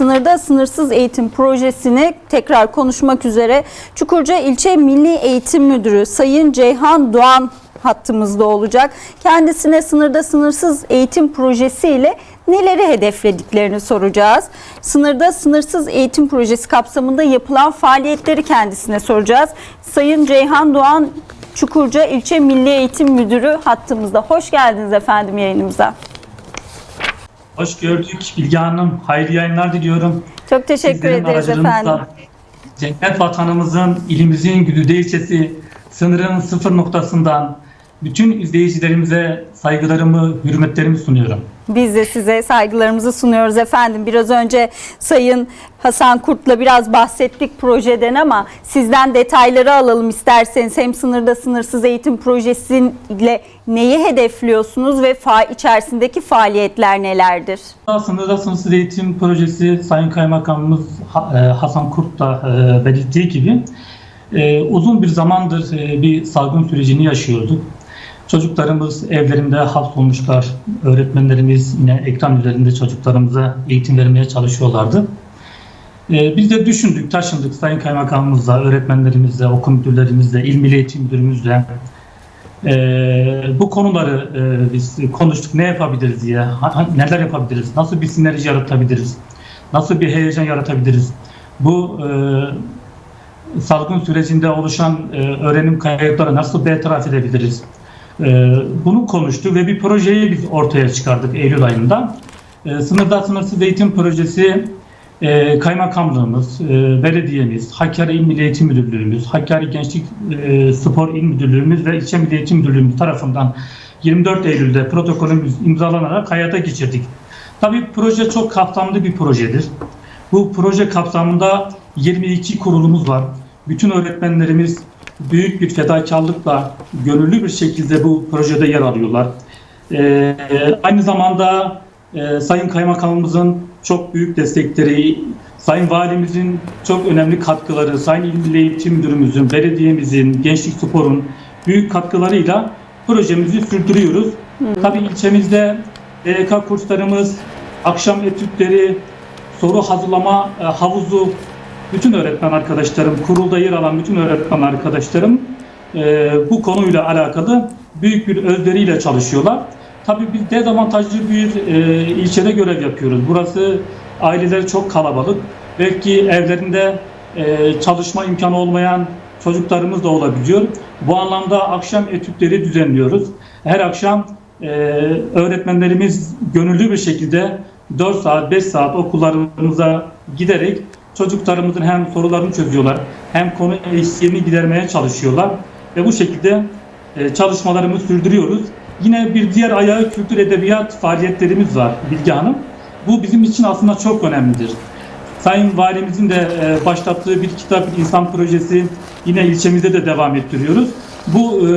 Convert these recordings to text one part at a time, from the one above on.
Sınırda Sınırsız Eğitim Projesi'ni tekrar konuşmak üzere Çukurca İlçe Milli Eğitim Müdürü Sayın Ceyhan Doğan hattımızda olacak. Kendisine Sınırda Sınırsız Eğitim Projesi ile neleri hedeflediklerini soracağız. Sınırda Sınırsız Eğitim Projesi kapsamında yapılan faaliyetleri kendisine soracağız. Sayın Ceyhan Doğan Çukurca İlçe Milli Eğitim Müdürü hattımızda. Hoş geldiniz efendim yayınımıza. Hoş gördük Bilge Hanım. Hayırlı yayınlar diliyorum. Çok teşekkür Sizlerin ederiz efendim. Cennet vatanımızın, ilimizin güdüde ilçesi, sınırın sıfır noktasından bütün izleyicilerimize saygılarımı, hürmetlerimi sunuyorum. Biz de size saygılarımızı sunuyoruz efendim. Biraz önce Sayın Hasan Kurt'la biraz bahsettik projeden ama sizden detayları alalım isterseniz. Hem sınırda sınırsız eğitim projesiyle neyi hedefliyorsunuz ve fa içerisindeki faaliyetler nelerdir? Sınırda Sınırsız Eğitim Projesi Sayın Kaymakamımız e, Hasan Kurt da e, belirttiği gibi e, uzun bir zamandır bir salgın sürecini yaşıyorduk. Çocuklarımız evlerinde hapsolmuşlar. Öğretmenlerimiz yine ekran üzerinde çocuklarımıza eğitim vermeye çalışıyorlardı. E, Biz de düşündük, taşındık Sayın Kaymakamımızla, öğretmenlerimizle, okul müdürlerimizle, il milli eğitim müdürümüzle e, bu konuları e, biz konuştuk. Ne yapabiliriz diye, ha- neler yapabiliriz, nasıl bir sinerji yaratabiliriz, nasıl bir heyecan yaratabiliriz. Bu e, salgın sürecinde oluşan e, öğrenim kayıpları nasıl bertaraf edebiliriz? E, bunu konuştuk ve bir projeyi biz ortaya çıkardık Eylül ayında. E, Sınırda Sınırsız Eğitim Projesi e, Kaymakamlığımız, e, belediyemiz, Hakkari İl Milli Eğitim Müdürlüğümüz, Hakkari Gençlik e, Spor İl Müdürlüğümüz ve İlçe Milli Eğitim Müdürlüğümüz tarafından 24 Eylül'de protokolümüz imzalanarak hayata geçirdik. Tabii proje çok kapsamlı bir projedir. Bu proje kapsamında 22 kurulumuz var. Bütün öğretmenlerimiz büyük bir fedakarlıkla, gönüllü bir şekilde bu projede yer alıyorlar. Ee, aynı zamanda e, Sayın Kaymakamımızın çok büyük destekleri, Sayın Valimizin çok önemli katkıları, Sayın İl Milli Eğitim Müdürümüzün, belediyemizin, Gençlik Spor'un büyük katkılarıyla projemizi sürdürüyoruz. Tabii ilçemizde DYK kurslarımız, akşam etütleri, soru hazırlama e, havuzu, bütün öğretmen arkadaşlarım, kurulda yer alan bütün öğretmen arkadaşlarım e, bu konuyla alakalı büyük bir özveriyle çalışıyorlar. Tabii biz dezavantajlı bir e, ilçede görev yapıyoruz. Burası aileler çok kalabalık. Belki evlerinde e, çalışma imkanı olmayan çocuklarımız da olabiliyor. Bu anlamda akşam etütleri düzenliyoruz. Her akşam e, öğretmenlerimiz gönüllü bir şekilde 4 saat 5 saat okullarımıza giderek çocuklarımızın hem sorularını çözüyorlar hem konu eksiğini gidermeye çalışıyorlar ve bu şekilde e, çalışmalarımızı sürdürüyoruz. Yine bir diğer ayağı kültür edebiyat faaliyetlerimiz var Bilge Hanım. Bu bizim için aslında çok önemlidir. Sayın Valimizin de e, başlattığı bir kitap insan projesi yine ilçemizde de devam ettiriyoruz. Bu e,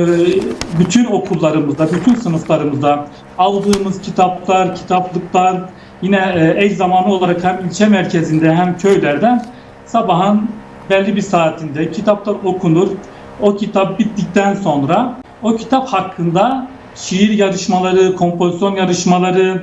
bütün okullarımızda, bütün sınıflarımızda aldığımız kitaplar, kitaplıklar yine e, eş zamanlı olarak hem ilçe merkezinde hem köylerde sabahın belli bir saatinde kitaplar okunur. O kitap bittikten sonra o kitap hakkında şiir yarışmaları, kompozisyon yarışmaları,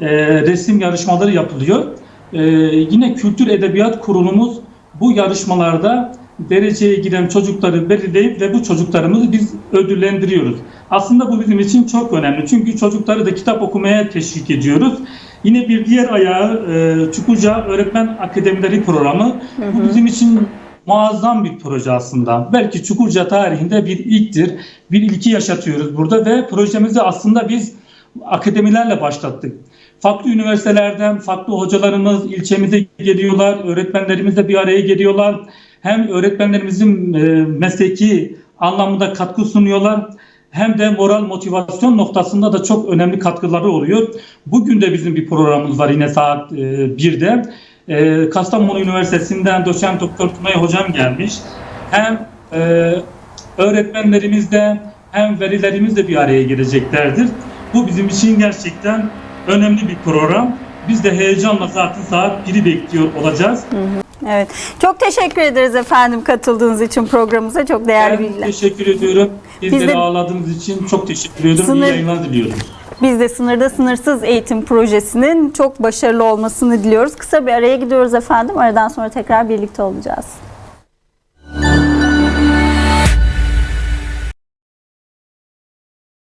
e, resim yarışmaları yapılıyor. E, yine Kültür Edebiyat Kurulumuz bu yarışmalarda dereceye giren çocukları belirleyip ve bu çocuklarımızı biz ödüllendiriyoruz. Aslında bu bizim için çok önemli. Çünkü çocukları da kitap okumaya teşvik ediyoruz. Yine bir diğer ayağı e, Çukurca Öğretmen Akademileri Programı. Bu bizim için muazzam bir proje aslında. Belki Çukurca tarihinde bir ilktir. Bir ilki yaşatıyoruz burada ve projemizi aslında biz akademilerle başlattık. Farklı üniversitelerden farklı hocalarımız ilçemize geliyorlar, öğretmenlerimiz de bir araya geliyorlar. Hem öğretmenlerimizin e, mesleki anlamında katkı sunuyorlar hem de moral motivasyon noktasında da çok önemli katkıları oluyor. Bugün de bizim bir programımız var yine saat e, 1'de. E, Kastamonu Üniversitesi'nden doçent doktor Tunay hocam gelmiş. Hem e, öğretmenlerimizle hem velilerimiz de bir araya geleceklerdir. Bu bizim için gerçekten önemli bir program. Biz de heyecanla zaten saat 1'i bekliyor olacağız. Evet. Çok teşekkür ederiz efendim katıldığınız için programımıza. Çok değerli Ben bilgiler. teşekkür ediyorum. Bizleri Biz de- ağırladığınız için çok teşekkür ediyorum. Sınır- İyi yayınlar diliyorum. Biz de Sınırda Sınırsız Eğitim Projesi'nin çok başarılı olmasını diliyoruz. Kısa bir araya gidiyoruz efendim. Aradan sonra tekrar birlikte olacağız.